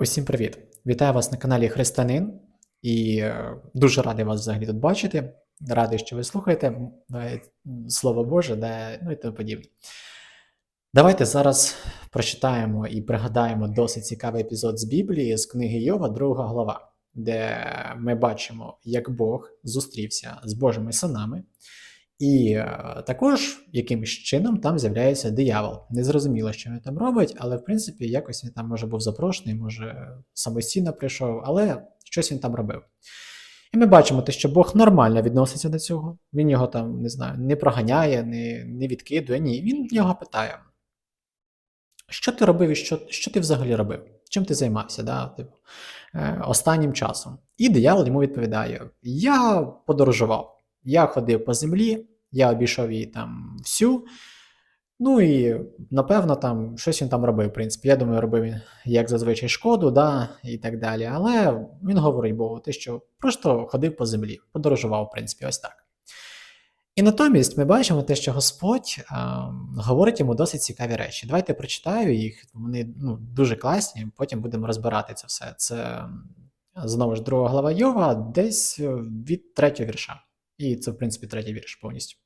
Усім привіт! Вітаю вас на каналі Християнин і е, дуже радий вас взагалі тут бачити. Радий, що ви слухаєте е, Слово Боже, де, ну і тому подібне. Давайте зараз прочитаємо і пригадаємо досить цікавий епізод з Біблії з книги Йова, друга глава, де ми бачимо, як Бог зустрівся з Божими синами, і е, також якимось чином там з'являється диявол. Незрозуміло, що він там робить, але в принципі якось він там може був запрошений, може самостійно прийшов, але щось він там робив. І ми бачимо те, що Бог нормально відноситься до цього. Він його там, не знаю, не проганяє, не, не відкидує. Ні, він в нього питає: що ти робив і що, що ти взагалі робив? Чим ти займався да, типу, е, останнім часом? І диявол йому відповідає: Я подорожував. Я ходив по землі, я обійшов її там всю. Ну і напевно там щось він там робив. В принципі, я думаю, робив він як зазвичай шкоду, да, і так далі. Але він говорить Богу, те, що просто ходив по землі, подорожував, в принципі, ось так. І натомість ми бачимо те, що Господь а, говорить йому досить цікаві речі. Давайте прочитаю їх, вони ну, дуже класні, потім будемо розбирати це все. Це знову ж друга глава Йова, десь е, від третього вірша. І це, в принципі, третій вірш повністю.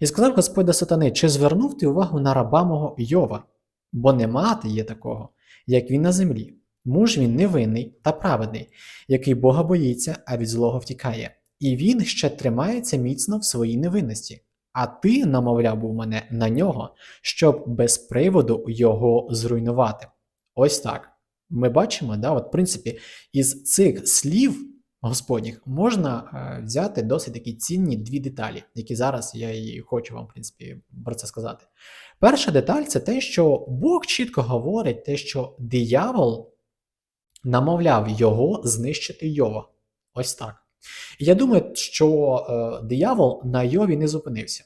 І сказав Господь до сатани: чи звернув ти увагу на раба мого Йова? Бо не мати є такого, як він на землі. Муж він невинний та праведний, який Бога боїться, а від злого втікає. І він ще тримається міцно в своїй невинності. А ти намовляв був мене на нього, щоб без приводу його зруйнувати. Ось так. Ми бачимо, да, от, в принципі, із цих слів Господніх можна е, взяти досить такі цінні дві деталі, які зараз я і хочу вам, в принципі, про це сказати. Перша деталь це те, що Бог чітко говорить, те, що диявол намовляв його знищити Йова. Ось так. І я думаю, що е, диявол на Йові не зупинився.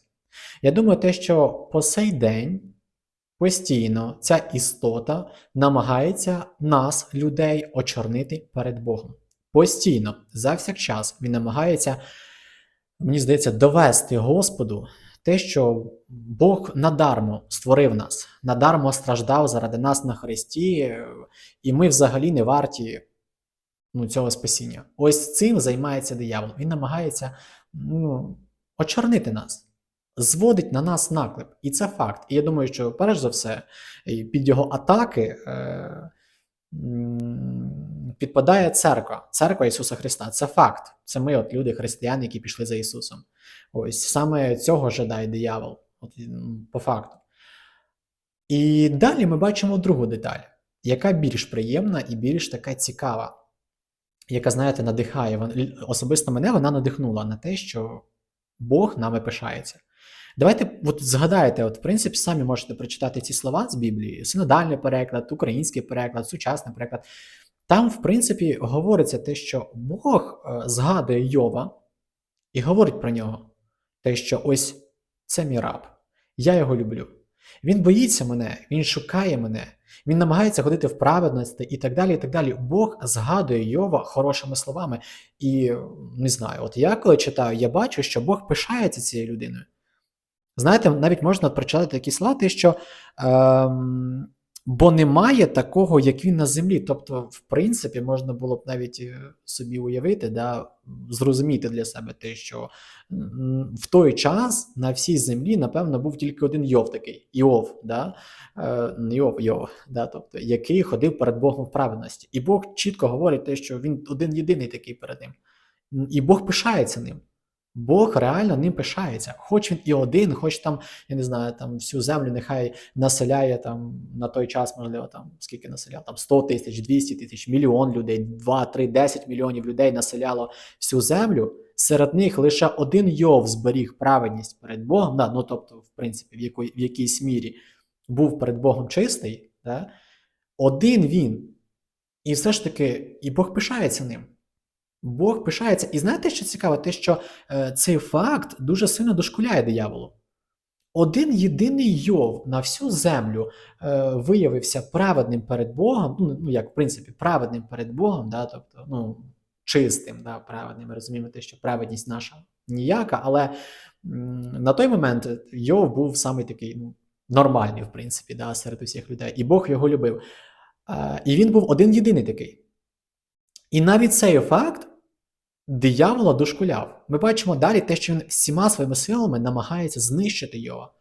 Я думаю, те, що по сей день постійно ця істота намагається нас, людей, очорнити перед Богом. Постійно, завсякчас він намагається, мені здається, довести Господу те, що Бог надармо створив нас, надармо страждав заради нас на Христі, і ми взагалі не варті ну, цього спасіння. Ось цим займається диявол. Він намагається ну, очорнити нас, зводить на нас наклеп. І це факт. І я думаю, що перш за все, під його атаки. Е- Підпадає церква, церква Ісуса Христа. Це факт. Це ми, от люди, християни, які пішли за Ісусом. Ось саме цього жадає диявол, от, по факту. І далі ми бачимо другу деталь, яка більш приємна і більш така цікава, яка, знаєте, надихає. Особисто мене вона надихнула на те, що Бог нами пишається. Давайте от згадайте, от, в принципі, самі можете прочитати ці слова з Біблії: синодальний переклад, український переклад, сучасний переклад. Там, в принципі, говориться те, що Бог е, згадує Йова і говорить про нього. Те, що ось це мій раб, я його люблю. Він боїться мене, він шукає мене, він намагається ходити в праведності і так далі. і так далі. Бог згадує Йова хорошими словами. І не знаю, от я коли читаю, я бачу, що Бог пишається цією людиною. Знаєте, навіть можна прочитати такі слова, те, що ем, бо немає такого, як він на землі. Тобто, в принципі, можна було б навіть е, собі уявити, да, зрозуміти для себе те, що в той час на всій землі, напевно, був тільки один Йов такий, Іов, да? е, Йов, Йов, да? тобто, який ходив перед Богом в праведності. І Бог чітко говорить те, що він один єдиний такий перед ним. І Бог пишається ним. Бог реально ним пишається. Хоч він і один, хоч там, я не знаю, там всю землю нехай населяє там на той час, можливо, там скільки населяв, там 100 тисяч, 200 тисяч, мільйон людей, 2, 3, 10 мільйонів людей населяло всю землю. Серед них лише один Йов зберіг праведність перед Богом. Да, ну тобто, в принципі, в, якої, в якійсь мірі був перед Богом чистий. Да? Один він. І все ж таки, і Бог пишається ним. Бог пишається. І знаєте, що цікаво? Те, що е, цей факт дуже сильно дошкуляє дияволу. Один єдиний Йов на всю землю е, виявився праведним перед Богом, ну, ну як в принципі, праведним перед Богом, да, тобто, ну, чистим, да, праведним. Ми розуміємо те, що праведність наша ніяка, але м, на той момент Йов був саме такий ну, нормальний, в принципі, да, серед усіх людей, і Бог його любив. Е, І він був один єдиний такий. І навіть цей факт диявола дошкуляв. Ми бачимо далі те, що він всіма своїми силами намагається знищити його.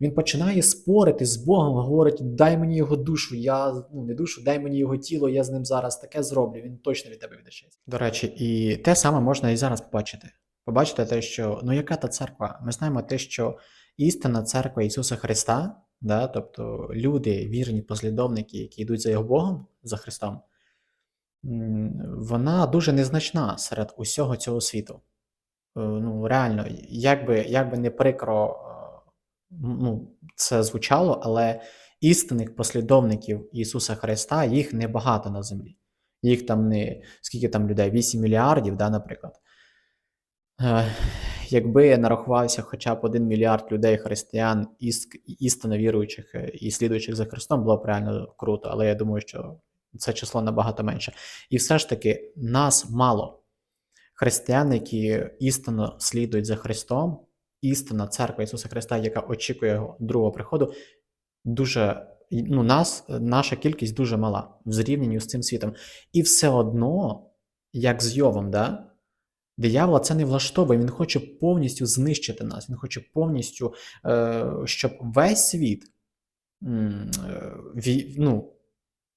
Він починає спорити з Богом, говорить: дай мені його душу, я ну не душу, дай мені його тіло, я з ним зараз таке зроблю. Він точно від тебе відречеться. До речі, і те саме можна і зараз побачити. Побачити те, що ну яка та церква? Ми знаємо те, що істинна церква Ісуса Христа, да, тобто люди, вірні послідовники, які йдуть за його Богом, за Христом, вона дуже незначна серед усього цього світу. Е, Ну, реально, як би, як би не прикро е, ну, це звучало, але істинних послідовників Ісуса Христа їх небагато на землі. Їх там не скільки там людей? 8 мільярдів, да, наприклад. Е, Якби нарахувався хоча б один мільярд людей, християн, іст- істинно віруючих і слідуючих за Христом, було б реально круто, але я думаю, що це число набагато менше. І все ж таки, нас мало. Християн, які істинно слідують за Христом, істинна церква Ісуса Христа, яка очікує його другого приходу, дуже ну, нас, наша кількість дуже мала в зрівнянні з цим світом. І все одно, як з Йовом, да? диявола це не влаштовує, він хоче повністю знищити нас, він хоче повністю, е, щоб весь світ е, ну,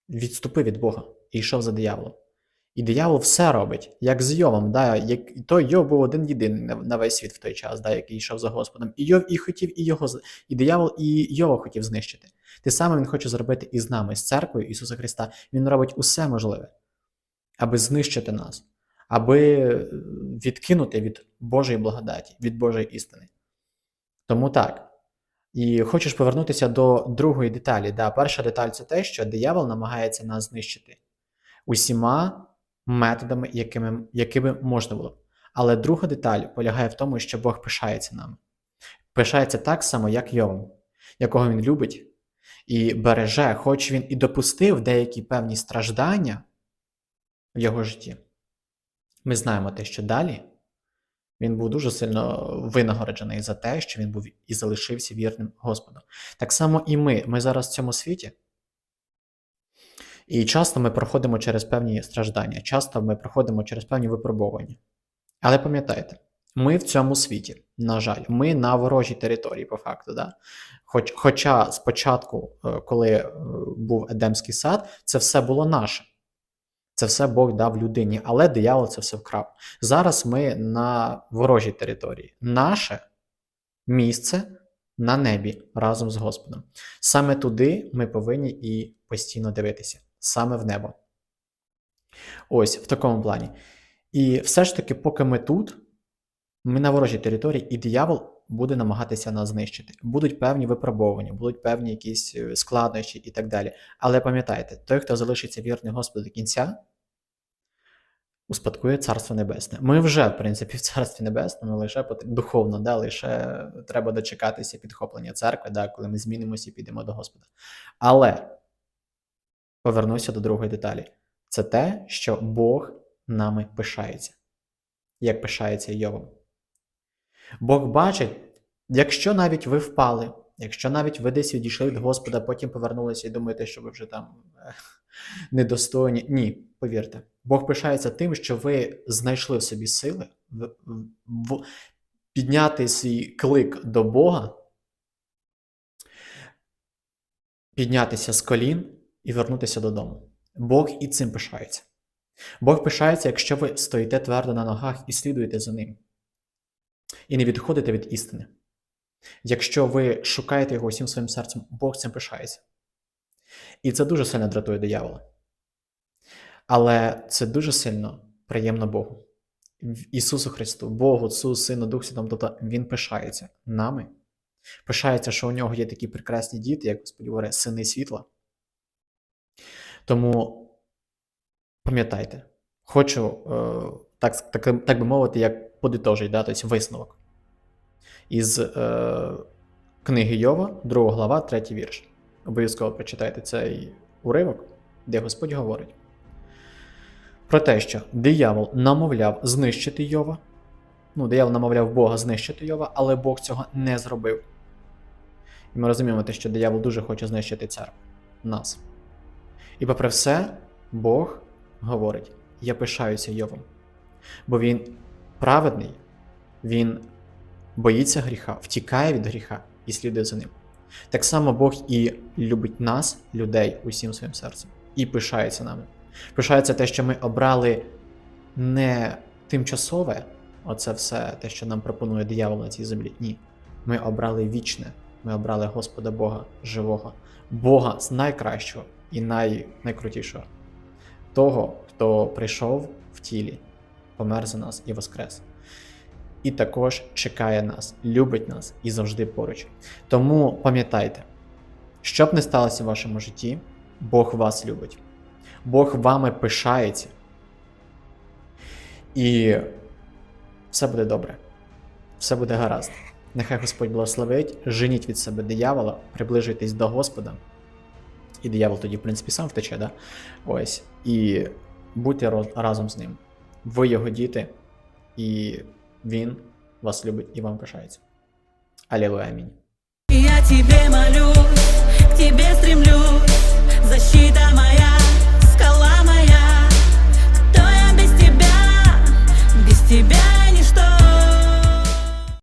відступив від Бога і йшов за дияволом. І диявол все робить, як з Йовом. Да? Як, той Йов був один єдиний на, на весь світ в той час, да? який йшов за Господом. І Йов і хотів, і його і диявол, і Йова хотів знищити. Те саме він хоче зробити і з нами, з церквою Ісуса Христа. Він робить усе можливе, аби знищити нас, аби е, відкинути від Божої благодаті, від Божої істини. Тому так. І хочеш повернутися до другої деталі. Да, перша деталь це те, що диявол намагається нас знищити усіма методами, якими, якими можна було. Але друга деталь полягає в тому, що Бог пишається нами. Пишається так само, як Йовом, якого він любить і береже, хоч він і допустив деякі певні страждання в його житті. Ми знаємо те, що далі він був дуже сильно винагороджений за те, що він був і залишився вірним Господу. Так само і ми. Ми зараз в цьому світі. І часто ми проходимо через певні страждання, часто ми проходимо через певні випробування. Але пам'ятайте, ми в цьому світі, на жаль, ми на ворожій території, по факту. Да? Хоч, хоча спочатку, е, коли е, був Едемський сад, це все було наше. Це все Бог дав людині, але диявол це все вкрав. Зараз ми на ворожій території. Наше місце на небі разом з Господом. Саме туди ми повинні і постійно дивитися, саме в небо. Ось в такому плані. І все ж таки, поки ми тут, ми на ворожій території, і диявол буде намагатися нас знищити. Будуть певні випробування, будуть певні якісь е, складнощі і так далі. Але пам'ятайте, той, хто залишиться вірний Господу до кінця, успадкує Царство Небесне. Ми вже, в принципі, в Царстві Небесному лише духовно, да, лише треба дочекатися підхоплення церкви, да, коли ми змінимося і підемо до Господа. Але повернуся до другої деталі. Це те, що Бог нами пишається, як пишається Йовом. Бог бачить, якщо навіть ви впали, якщо навіть ви десь відійшли від Господа, потім повернулися і думаєте, що ви вже там е, недостойні. Ні, повірте, Бог пишається тим, що ви знайшли в собі сили в, в, підняти свій клик до Бога, піднятися з колін і вернутися додому. Бог і цим пишається. Бог пишається, якщо ви стоїте твердо на ногах і слідуєте за ним, і не відходите від істини. Якщо ви шукаєте його усім своїм серцем, Бог цим пишається. І це дуже сильно дратує диявола. Але це дуже сильно приємно Богу. Ісусу Христу, Богу, Отцу, Сину, Дух Святому, тобто Він пишається нами. Пишається, що у нього є такі прекрасні діти, як Господь говорить, сини світла. Тому пам'ятайте, хочу, е, так, так, так би мовити, як подитожить, да, тобто висновок. Із е, книги Йова, 2 глава, 3 вірш. Обов'язково прочитайте цей уривок, де Господь говорить про те, що диявол намовляв знищити Йова. Ну, диявол намовляв Бога знищити Йова, але Бог цього не зробив. І ми розуміємо те, що диявол дуже хоче знищити церкву, нас. І попри все, Бог говорить: я пишаюся Йовом. Бо він праведний, він боїться гріха, втікає від гріха і слідує за ним. Так само Бог і любить нас, людей, усім своїм серцем, і пишається нами. Пишається те, що ми обрали не тимчасове, оце все те, що нам пропонує диявол на цій землі. Ні. Ми обрали вічне, ми обрали Господа Бога живого, Бога з найкращого і най, найкрутішого. Того, хто прийшов в тілі, помер за нас і воскрес. І також чекає нас, любить нас і завжди поруч. Тому пам'ятайте, що б не сталося в вашому житті, Бог вас любить. Бог вами пишається. І все буде добре. Все буде гаразд. Нехай Господь благословить, женіть від себе диявола, приближуйтесь до Господа. І диявол тоді, в принципі, сам втече, да? Ось. І будьте разом з ним. Ви його діти, і Він вас любить і вам пишається. Алілуя, амінь. Я тебе молю, к тебе стремлюсь, защита моя, скала моя. Кто я без тебя, без тебя?